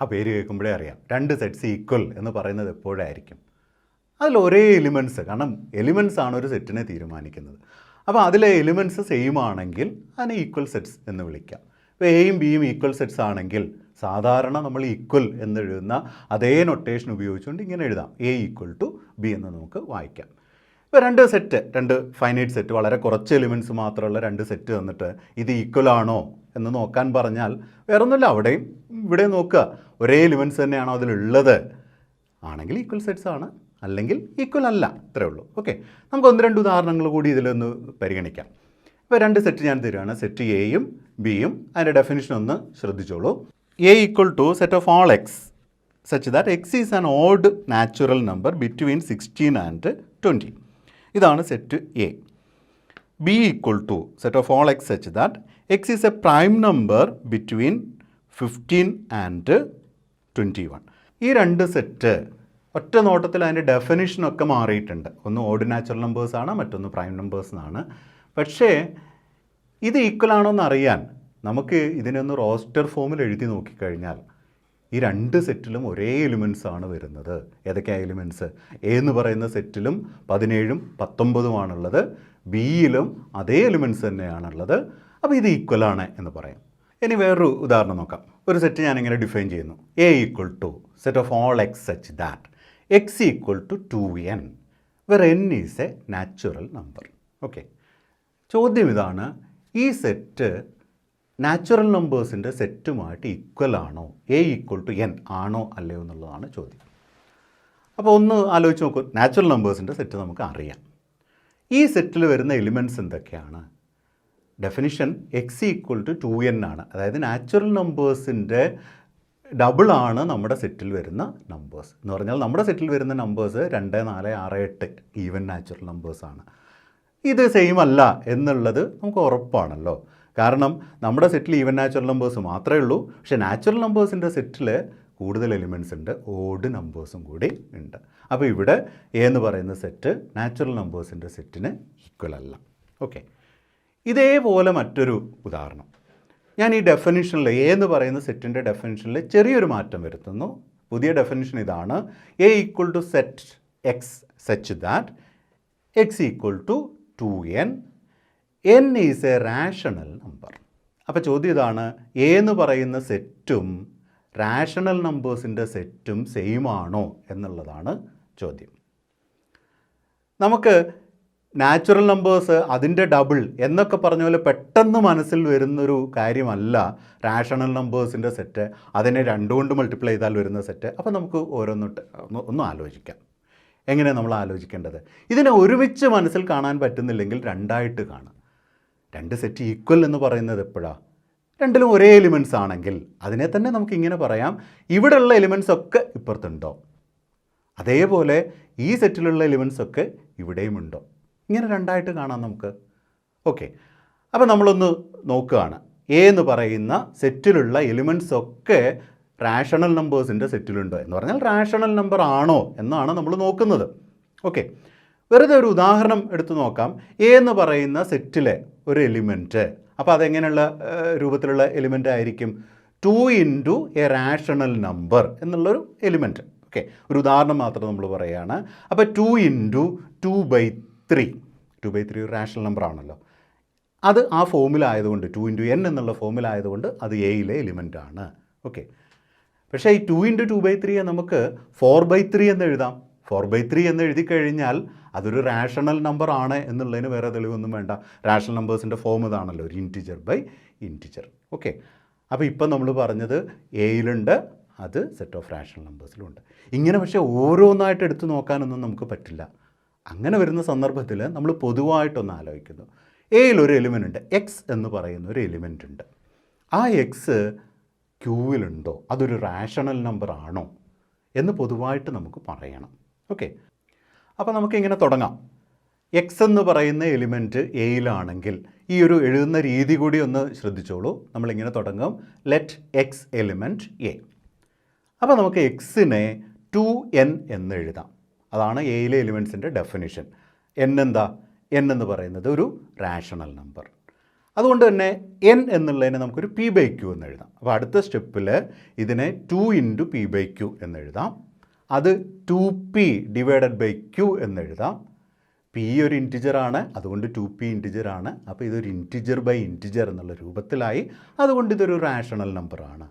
ആ പേര് കേൾക്കുമ്പോഴേ അറിയാം. രണ്ട് സെറ്റ്സ് ഈക്വൽ എന്ന് പറയുന്നത് എപ്പോഴായിരിക്കും? അതിൽ ഒരേ എലിമെന്റ്സ് കാരണം എലിമെന്റ്സ് ആണ് ഒരു സെറ്റിനെ തീരുമാനിക്കുന്നത്. അപ്പോൾ അതിലെ എലിമെന്റ്സ് സെയിം ആണെങ്കിൽ അതിനെ ഈക്വൽ സെറ്റ്സ് എന്ന് വിളിക്കാം. ഇപ്പോൾ എയും ബിയും ഈക്വൽ സെറ്റ്സ് ആണെങ്കിൽ സാധാരണ നമ്മൾ ഈക്വൽ എന്നെഴുതുന്ന അതേ നൊട്ടേഷൻ ഉപയോഗിച്ചുകൊണ്ട് ഇങ്ങനെ എഴുതാം. എ ഈക്വൽ ടു ബി എന്ന് നമുക്ക് വായിക്കാം. ഇപ്പോൾ രണ്ട് സെറ്റ് രണ്ട് ഫൈനൈറ്റ് സെറ്റ് വളരെ കുറച്ച് എലിമെന്റ്സ് മാത്രമുള്ള രണ്ട് സെറ്റ് തന്നിട്ട് ഇത് ഈക്വൽ ആണോ എന്ന് നോക്കാൻ പറഞ്ഞാൽ വേറൊന്നുമില്ല. അവിടെയും ഇവിടെ നോക്കുക. ഒരേ എലിമെന്റ്സ് തന്നെയാണോ അതിലുള്ളത്? ആണെങ്കിൽ ഈക്വൽ സെറ്റ്സ് ആണ്. അല്ലെങ്കിൽ ഈക്വൽ അല്ല ഇത്രയേ ഉള്ളൂ. ഓക്കെ നമുക്ക് ഒന്ന് രണ്ട് ഉദാഹരണങ്ങൾ കൂടി ഇതിലൊന്ന് പരിഗണിക്കാം. ഇപ്പോൾ രണ്ട് സെറ്റ് ഞാൻ തരികയാണ് സെറ്റ് എയും ബിയും അതിന്റെ ഡെഫിനിഷൻ ഒന്ന് ശ്രദ്ധിച്ചോളൂ. A equal to set of all X such that X is an odd natural number between sixteen and twenty ഇതാണ് set A B equal to set of all X such that X is a prime number between fifteen and twenty one ഈ രണ്ട് set ഒറ്റ നോട്ടത്തിൽ അതിന്റെ ഡെഫിനിഷനൊക്കെ മാറിയിട്ടുണ്ട്. ഒന്ന് odd natural നമ്പേഴ്സാണ് മറ്റൊന്ന് prime numbers എന്നാണ്. പക്ഷേ ഇത് ഈക്വൽ ആണോ എന്ന് അറിയാൻ നമുക്ക് ഇതിനൊന്ന് റോസ്റ്റർ ഫോമിൽ എഴുതി നോക്കിക്കഴിഞ്ഞാൽ ഈ രണ്ട് സെറ്റിലും ഒരേ എലിമെൻസ് ആണ് വരുന്നത്. ഏതൊക്കെയാ എലിമെന്റ്സ് എ എന്ന് പറയുന്ന സെറ്റിലും പതിനേഴും പത്തൊമ്പതുമാണുള്ളത് ബിയിലും അതേ എലിമെന്റ്സ് തന്നെയാണുള്ളത്. അപ്പോൾ ഇത് ഈക്വൽ ആണ് എന്ന് പറയാം. ഇനി വേറൊരു ഉദാഹരണം നോക്കാം. ഒരു സെറ്റ് ഞാനിങ്ങനെ ഡിഫൈൻ ചെയ്യുന്നു. A equal to set of all X such that X equal to two N where N is a natural number okay ചോദ്യം ഇതാണ് ഈ സെറ്റ് നാച്ചുറൽ നമ്പേഴ്സിന്റെ സെറ്റുമായിട്ട് ഈക്വൽ ആണോ? എ ഈക്വൽ ടു എൻ ആണോ അല്ലയോ എന്നുള്ളതാണ് ചോദ്യം. അപ്പോൾ ഒന്ന് ആലോചിച്ച് നോക്കൂ നാച്ചുറൽ നമ്പേഴ്സിന്റെ സെറ്റ് നമുക്ക് അറിയാം. ഈ സെറ്റിൽ വരുന്ന എലിമെന്റ്സ് എന്തൊക്കെയാണ്? Definition X equal to two N ആണ്. അതായത് നാച്ചുറൽ നമ്പേഴ്സിന്റെ ഡബിളാണ് നമ്മുടെ സെറ്റിൽ വരുന്ന നമ്പേഴ്സ് എന്ന് പറഞ്ഞാൽ നമ്മുടെ സെറ്റിൽ വരുന്ന നമ്പേഴ്സ് രണ്ട് നാല് ആറ് എട്ട് ഈവൻ നാച്ചുറൽ നമ്പേഴ്സാണ് ഇത് സെയിം അല്ല എന്നുള്ളത് നമുക്ക് ഉറപ്പാണല്ലോ. കാരണം നമ്മുടെ സെറ്റിൽ ഈവൻ നാച്ചുറൽ നമ്പേഴ്സ് മാത്രമേ ഉള്ളൂ. പക്ഷേ നാച്ചുറൽ നമ്പേഴ്സിന്റെ സെറ്റിൽ കൂടുതൽ എലിമെന്റ്സ് ഉണ്ട്. ഓഡ് നമ്പേഴ്സും കൂടി ഉണ്ട്. അപ്പോൾ ഇവിടെ എ എന്ന് പറയുന്ന സെറ്റ് നാച്ചുറൽ നമ്പേഴ്സിന്റെ സെറ്റിന് ഈക്വൽ അല്ല. ഓക്കെ ഇതേപോലെ മറ്റൊരു ഉദാഹരണം. ഞാൻ ഈ ഡെഫിനിഷനിൽ എ എന്ന് പറയുന്ന സെറ്റിന്റെ ഡെഫിനിഷനിൽ ചെറിയൊരു മാറ്റം വരുത്തുന്നു. പുതിയ ഡെഫിനിഷൻ ഇതാണ്. A equal to set X such that X equal to two N N is a rational number അപ്പോൾ ചോദ്യം ഇതാണ്. എ എന്ന് പറയുന്ന സെറ്റും റാഷണൽ നമ്പേഴ്സിന്റെ സെറ്റും സെയിം ആണോ എന്നുള്ളതാണ് ചോദ്യം. നമുക്ക് നാച്ചുറൽ നമ്പേഴ്സ് അതിന്റെ ഡബിൾ എന്നൊക്കെ പറഞ്ഞ പോലെ പെട്ടെന്ന് മനസ്സിൽ വരുന്നൊരു കാര്യമല്ല. റാഷണൽ നമ്പേഴ്സിന്റെ സെറ്റ് അതിനെ രണ്ടുകൊണ്ട് മൾട്ടിപ്ലൈ ചെയ്താൽ വരുന്ന സെറ്റ് അപ്പോൾ നമുക്ക് ഓരോന്നിട്ട് ഒന്ന് ഒന്ന് ആലോചിക്കാം. എങ്ങനെ നമ്മൾ ആലോചിക്കേണ്ടത്? ഇതിനെ ഒരുമിച്ച് മനസ്സിൽ കാണാൻ പറ്റുന്നില്ലെങ്കിൽ രണ്ടായിട്ട് കാണാം. രണ്ട് സെറ്റ് ഈക്വൽ എന്ന് പറയുന്നത് എപ്പോഴാണ് രണ്ടിലും ഒരേ എലിമെന്റ്സ് ആണെങ്കിൽ അതിനെ തന്നെ നമുക്ക് ഇങ്ങനെ പറയാം. ഇവിടെയുള്ള എലിമെന്റ്സ് ഒക്കെ ഇപ്പുറത്തുണ്ടോ? അതേപോലെ ഈ സെറ്റിലുള്ള എലിമെന്റ്സ് ഒക്കെ ഇവിടെയും ഉണ്ടോ? ഇങ്ങനെ രണ്ടായിട്ട് കാണാം നമുക്ക്. ഓക്കെ അപ്പോൾ നമ്മളൊന്ന് നോക്കുകയാണ്. എ എന്ന് പറയുന്ന സെറ്റിലുള്ള എലിമെന്റ്സ് ഒക്കെ റാഷണൽ നമ്പേഴ്സിന്റെ സെറ്റിലുണ്ടോ എന്ന് പറഞ്ഞാൽ റാഷണൽ നമ്പർ ആണോ എന്നാണ് നമ്മൾ നോക്കുന്നത്. ഓക്കെ വെറുതെ ഒരു ഉദാഹരണം എടുത്തു നോക്കാം. എ എന്ന് പറയുന്ന സെറ്റിലെ ഒരു എലിമെന്റ് അപ്പോൾ അതെങ്ങനെയുള്ള രൂപത്തിലുള്ള എലിമെന്റ് ആയിരിക്കും? Two into a rational number എന്നുള്ളൊരു എലിമെന്റ് ഓക്കെ ഒരു ഉദാഹരണം മാത്രം നമ്മൾ പറയുകയാണ്. അപ്പോൾ two into two by three two by three ഒരു റാഷണൽ നമ്പർ ആണല്ലോ. അത് ആ ഫോമിൽ ആയതുകൊണ്ട് ടു ഇന്റു എൻ എന്നുള്ള ഫോമിലായതുകൊണ്ട് അത് എയിലെ എലിമെന്റ് ആണ്. ഓക്കെ പക്ഷേ ഈ ടു ഇന്റു ടു ബൈ ത്രീയെ നമുക്ക് ഫോർ ബൈ ത്രീ എന്ന് എഴുതാം. ഫോർ ബൈ ത്രീ എന്ന് എഴുതി കഴിഞ്ഞാൽ അതൊരു റാഷണൽ നമ്പർ ആണ് എന്നുള്ളതിന് വേറെ തെളിവൊന്നും വേണ്ട. റാഷണൽ നമ്പേഴ്സിന്റെ ഫോം ഇതാണല്ലോ ഒരു ഇന്റിജർ ബൈ ഇന്റിജർ ഓക്കെ അപ്പോൾ ഇപ്പം നമ്മൾ പറഞ്ഞത് എയിലുണ്ട് അത് സെറ്റ് ഓഫ് റാഷണൽ നമ്പേഴ്സിലുണ്ട് ഇങ്ങനെ പക്ഷേ ഓരോന്നായിട്ട് എടുത്തു നോക്കാനൊന്നും നമുക്ക് പറ്റില്ല. അങ്ങനെ വരുന്ന സന്ദർഭത്തിൽ നമ്മൾ പൊതുവായിട്ടൊന്ന് ആലോചിക്കുന്നു. ഒരു എലിമെന്റ് ഉണ്ട്. എക്സ് എന്ന് പറയുന്ന ഒരു എലിമെന്റ് ഉണ്ട്. ആ എക്സ് ക്യൂവിലുണ്ടോ അതൊരു റാഷണൽ നമ്പർ ആണോ? എന്ന് പൊതുവായിട്ട് നമുക്ക് പറയണം. ഓക്കെ അപ്പോൾ നമുക്കിങ്ങനെ തുടങ്ങാം. എക്സ് എന്ന് പറയുന്ന എലിമെന്റ് എയിലാണെങ്കിൽ ഈ ഒരു എഴുതുന്ന രീതി കൂടി ഒന്ന് ശ്രദ്ധിച്ചോളൂ. നമ്മളിങ്ങനെ തുടങ്ങും. ലെറ്റ് എക്സ് എലിമെന്റ് എ അപ്പോൾ നമുക്ക് എക്സിനെ ടു എൻ എന്ന് എഴുതാം. അതാണ് എയിലെ എലിമെൻസിന്റെ ഡെഫിനിഷൻ എൻ എന്താ? എൻ എന്ന് പറയുന്നത് ഒരു റാഷണൽ നമ്പർ അതുകൊണ്ട് തന്നെ എൻ എന്നുള്ളതിനെ നമുക്കൊരു പി ബൈ ക്യൂ എന്ന് എഴുതാം. അപ്പോൾ അടുത്ത സ്റ്റെപ്പിൽ ഇതിനെ two into P by Q എന്ന് എഴുതാം. അത് two P divided by Q എന്ന് എഴുതാം. പി ഒരു ഇന്റിജറാണ് അതുകൊണ്ട് ടു പി ഇന്റിജറാണ് അപ്പോൾ ഇതൊരു ഇന്റിജർ ബൈ ഇന്റിജർ എന്നുള്ള രൂപത്തിലായി. അതുകൊണ്ട് ഇതൊരു റാഷണൽ നമ്പറാണ്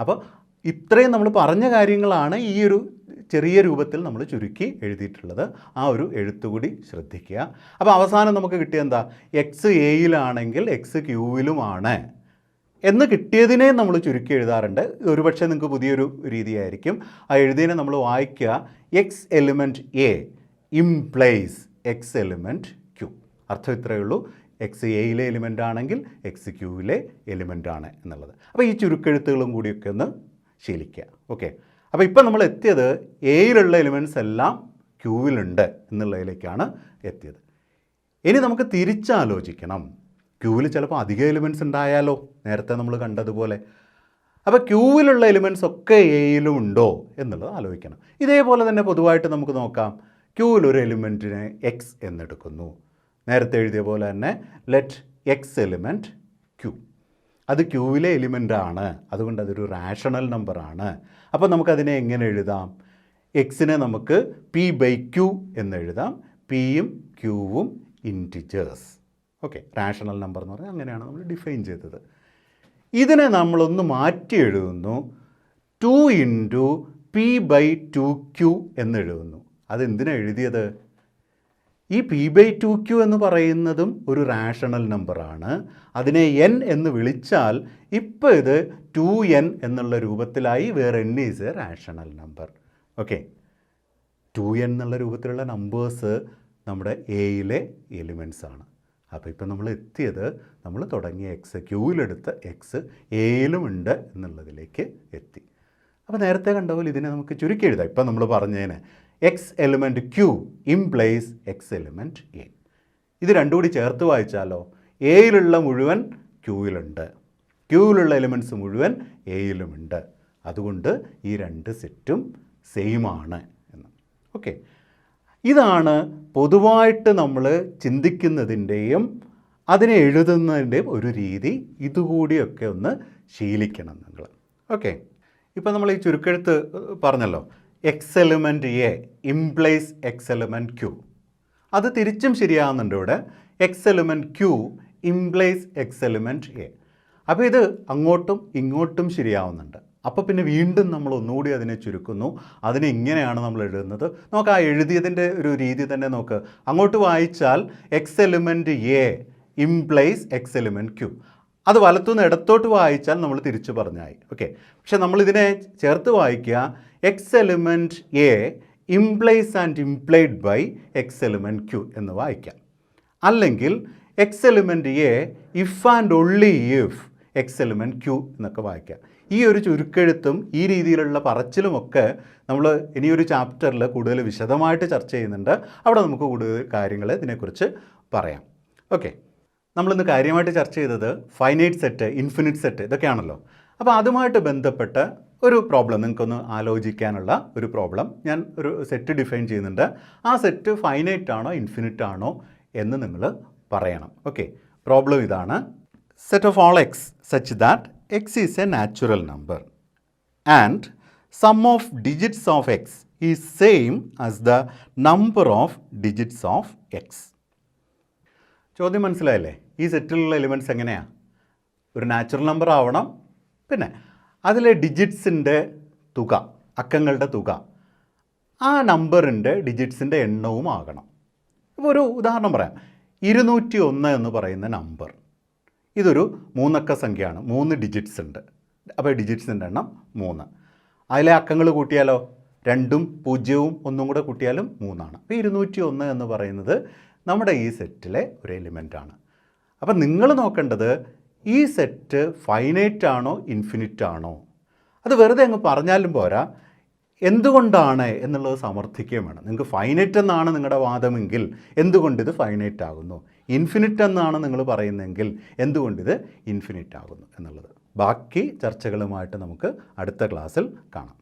അപ്പോൾ ഇത്രയും നമ്മൾ പറഞ്ഞ കാര്യങ്ങളാണ് ഈ ഒരു ചെറിയ രൂപത്തിൽ നമ്മൾ ചുരുക്കി എഴുതിയിട്ടുള്ളത്. ആ ഒരു എഴുത്തുകൂടി ശ്രദ്ധിക്കുക. അപ്പോൾ അവസാനം നമുക്ക് കിട്ടിയ എന്താ? എക്സ് എയിലാണെങ്കിൽ എക്സ് ക്യൂവിലുമാണ് എന്ന് കിട്ടിയതിനെ നമ്മൾ ചുരുക്കി എഴുതാറുണ്ട്. ഒരുപക്ഷെ നിങ്ങൾക്ക് പുതിയൊരു രീതിയായിരിക്കും. ആ എഴുതിയതിനെ നമ്മൾ വായിക്കുക. X element A implies X element Q അർത്ഥം ഇത്രയേ ഉള്ളൂ. എക്സ് എയിലെ എലിമെന്റ് ആണെങ്കിൽ എക്സ് ക്യൂവിലെ എലിമെന്റ് ആണ് എന്നുള്ളത്. അപ്പോൾ ഈ ചുരുക്കെഴുത്തുകളും കൂടിയൊക്കെ ഒന്ന് ശീലിക്കുക. ഓക്കെ അപ്പോൾ ഇപ്പം നമ്മൾ എത്തിയത് എയിലുള്ള എലിമെന്റ്സ് എല്ലാം ക്യൂവിലുണ്ട് എന്നുള്ളതിലേക്കാണ് എത്തിയത്. ഇനി നമുക്ക് തിരിച്ചാലോചിക്കണം. ക്യൂവിൽ ചിലപ്പോൾ അധിക എലിമെന്റ്സ് ഉണ്ടായാലോ? നേരത്തെ നമ്മൾ കണ്ടതുപോലെ. അപ്പോൾ ക്യൂവിലുള്ള എലിമെന്റ്സ് ഒക്കെ എയിലും ഉണ്ടോ എന്നുള്ളത് ആലോചിക്കണം. ഇതേപോലെ തന്നെ പൊതുവായിട്ട് നമുക്ക് നോക്കാം. ക്യൂവിൽ ഒരു എലിമെന്റിനെ എക്സ് എന്നെടുക്കുന്നു. നേരത്തെ എഴുതിയ പോലെ തന്നെ ലെറ്റ് എക്സ് എലിമെന്റ് അത് ക്യൂവിലെ എലിമെന്റ് ആണ്. അതുകൊണ്ട് അതൊരു റാഷണൽ നമ്പറാണ് അപ്പോൾ നമുക്കതിനെ എങ്ങനെ എഴുതാം? എക്സിനെ നമുക്ക് പി ബൈ ക്യൂ എന്ന് എഴുതാം. പിയും ക്യൂവും ഇന്റിജേഴ്സ് ഓക്കെ റാഷണൽ നമ്പർ എന്ന് പറഞ്ഞാൽ അങ്ങനെയാണ് നമ്മൾ ഡിഫൈൻ ചെയ്തത്. ഇതിനെ നമ്മളൊന്ന് മാറ്റി എഴുതുന്നു. Two into P by two Q എന്ന് എഴുതുന്നു. അതെന്തിനാണ് എഴുതിയത്? ഈ പി ബൈ ടു ക്യു എന്ന് പറയുന്നതും ഒരു റാഷണൽ നമ്പറാണ് അതിനെ എൻ എന്ന് വിളിച്ചാൽ ഇപ്പോൾ ഇത് ടു എൻ എന്നുള്ള രൂപത്തിലായി വേറെ N is a rational number okay two N എന്നുള്ള രൂപത്തിലുള്ള നമ്പേഴ്സ് നമ്മുടെ എയിലെ എലിമെന്റ്സ് ആണ്. അപ്പോൾ ഇപ്പം നമ്മൾ എത്തിയത് നമ്മൾ തുടങ്ങിയ എക്സ് ക്യൂവിലെടുത്ത എക്സ് എയിലും ഉണ്ട് എന്നുള്ളതിലേക്ക് എത്തി. അപ്പോൾ നേരത്തെ കണ്ട പോലെ ഇതിനെ നമുക്ക് ചുരുക്കി എഴുതാം. ഇപ്പം നമ്മൾ പറഞ്ഞതിന് X element Q implies X element A ഇത് രണ്ടും കൂടി ചേർത്ത് വായിച്ചാലോ? എയിലുള്ള മുഴുവൻ ക്യൂവിലുണ്ട് ക്യൂവിലുള്ള എലിമെന്റ്സ് മുഴുവൻ എയിലുമുണ്ട് അതുകൊണ്ട് ഈ രണ്ട് സെറ്റും സെയിം ആണ് എന്ന്. ഓക്കെ ഇതാണ് പൊതുവായിട്ട് നമ്മൾ ചിന്തിക്കുന്നതിന്റെയും അതിനെ എഴുതുന്നതിന്റെയും ഒരു രീതി ഇതുകൂടിയൊക്കെ ഒന്ന് ശീലിക്കണം നിങ്ങൾ ഓക്കെ ഇപ്പം നമ്മൾ ഈ ചുരുക്കെഴുത്ത് പറഞ്ഞല്ലോ. X element A implies X element Q അത് തിരിച്ചും ശരിയാകുന്നുണ്ട് ഇവിടെ. X element Q implies X element A അപ്പോൾ ഇത് അങ്ങോട്ടും ഇങ്ങോട്ടും ശരിയാവുന്നുണ്ട്. അപ്പോൾ പിന്നെ വീണ്ടും നമ്മൾ ഒന്നുകൂടി അതിനെ ചുരുക്കുന്നു. അതിനെ ഇങ്ങനെയാണ് നമ്മൾ എഴുതുന്നത്. നമുക്ക് ആ എഴുതിയതിന്റെ ഒരു രീതി തന്നെ നോക്ക്. അങ്ങോട്ട് വായിച്ചാൽ X element A implies X element Q അത് വലത്തുനിന്ന് ഇടത്തോട്ട് വായിച്ചാൽ നമ്മൾ തിരിച്ചു പറഞ്ഞായി. ഓക്കെ പക്ഷെ നമ്മളിതിനെ ചേർത്ത് വായിക്കുക. X element A implies and implied by X element Q എന്ന് വായിക്കാം. അല്ലെങ്കിൽ X element A if and only if X element Q എന്നൊക്കെ വായിക്കാം ഈ ഒരു ചുരുക്കെഴുത്തും ഈ രീതിയിലുള്ള പറച്ചിലുമൊക്കെ നമ്മൾ ഇനിയൊരു ചാപ്റ്ററിൽ കൂടുതൽ വിശദമായിട്ട് ചർച്ച ചെയ്യുന്നുണ്ട്. അവിടെ നമുക്ക് കൂടുതൽ കാര്യങ്ങൾ ഇതിനെക്കുറിച്ച് പറയാം. ഓക്കെ നമ്മളിന്ന് കാര്യമായിട്ട് ചർച്ച ചെയ്തത് ഫൈനൈറ്റ് സെറ്റ് ഇൻഫിനിറ്റ് സെറ്റ് ഇതൊക്കെയാണല്ലോ. അപ്പോൾ അതുമായിട്ട് ബന്ധപ്പെട്ട് ഒരു പ്രോബ്ലം നിങ്ങൾക്കൊന്ന് ആലോചിക്കാനുള്ള ഒരു പ്രോബ്ലം ഞാൻ ഒരു സെറ്റ് ഡിഫൈൻ ചെയ്യുന്നുണ്ട്. ആ സെറ്റ് ഫൈനൈറ്റ് ആണോ ഇൻഫിനിറ്റ് ആണോ എന്ന് നിങ്ങൾ പറയണം. ഓക്കെ പ്രോബ്ലം ഇതാണ്. Set of all X such that X is a natural number and sum of digits of X is same as the number of digits of X ചോദ്യം മനസ്സിലായല്ലേ? ഈ സെറ്റിലുള്ള elements എങ്ങനെയാണ് ഒരു നാച്ചുറൽ നമ്പർ ആവണം. പിന്നെ അതിലെ ഡിജിറ്റ്സിന്റെ തുക അക്കങ്ങളുടെ തുക ആ നമ്പറിന്റെ ഡിജിറ്റ്സിന്റെ എണ്ണവും ആകണം. ഇപ്പോൾ ഒരു ഉദാഹരണം പറയാം. ഇരുന്നൂറ്റി ഒന്ന് എന്ന് പറയുന്ന നമ്പർ ഇതൊരു മൂന്നക്ക സംഖ്യയാണ്. മൂന്ന് ഡിജിറ്റ്സ് ഉണ്ട്. അപ്പോൾ ഡിജിറ്റ്സിന്റെ എണ്ണം മൂന്ന്. അതിലെ അക്കങ്ങൾ കൂട്ടിയാലോ? രണ്ടും പൂജ്യവും ഒന്നും കൂടെ കൂട്ടിയാലും മൂന്നാണ്. അപ്പോൾ ഇരുന്നൂറ്റി ഒന്ന് എന്ന് പറയുന്നത് നമ്മുടെ ഈ സെറ്റിലെ ഒരു എലിമെന്റാണ് അപ്പം നിങ്ങൾ നോക്കേണ്ടത് ഈ സെറ്റ് ഫൈനൈറ്റ് ആണോ ഇൻഫിനിറ്റ് ആണോ? അത് വെറുതെ അങ്ങ് പറഞ്ഞാലും പോരാ. എന്തുകൊണ്ടാണ് എന്നുള്ളത് സമർത്ഥിക്കുകയും വേണം. നിങ്ങൾക്ക് ഫൈനൈറ്റ് എന്നാണ് നിങ്ങളുടെ വാദമെങ്കിൽ എന്തുകൊണ്ട് ഇത് ഫൈനൈറ്റ് ആകുന്നു? ഇൻഫിനിറ്റ് എന്നാണ് നിങ്ങൾ പറയുന്നതെങ്കിൽ എന്തുകൊണ്ട് ഇത് ഇൻഫിനിറ്റ് ആകുന്നു എന്നുള്ളത്. ബാക്കി ചർച്ചകളുമായിട്ട് നമുക്ക് അടുത്ത ക്ലാസ്സിൽ കാണാം.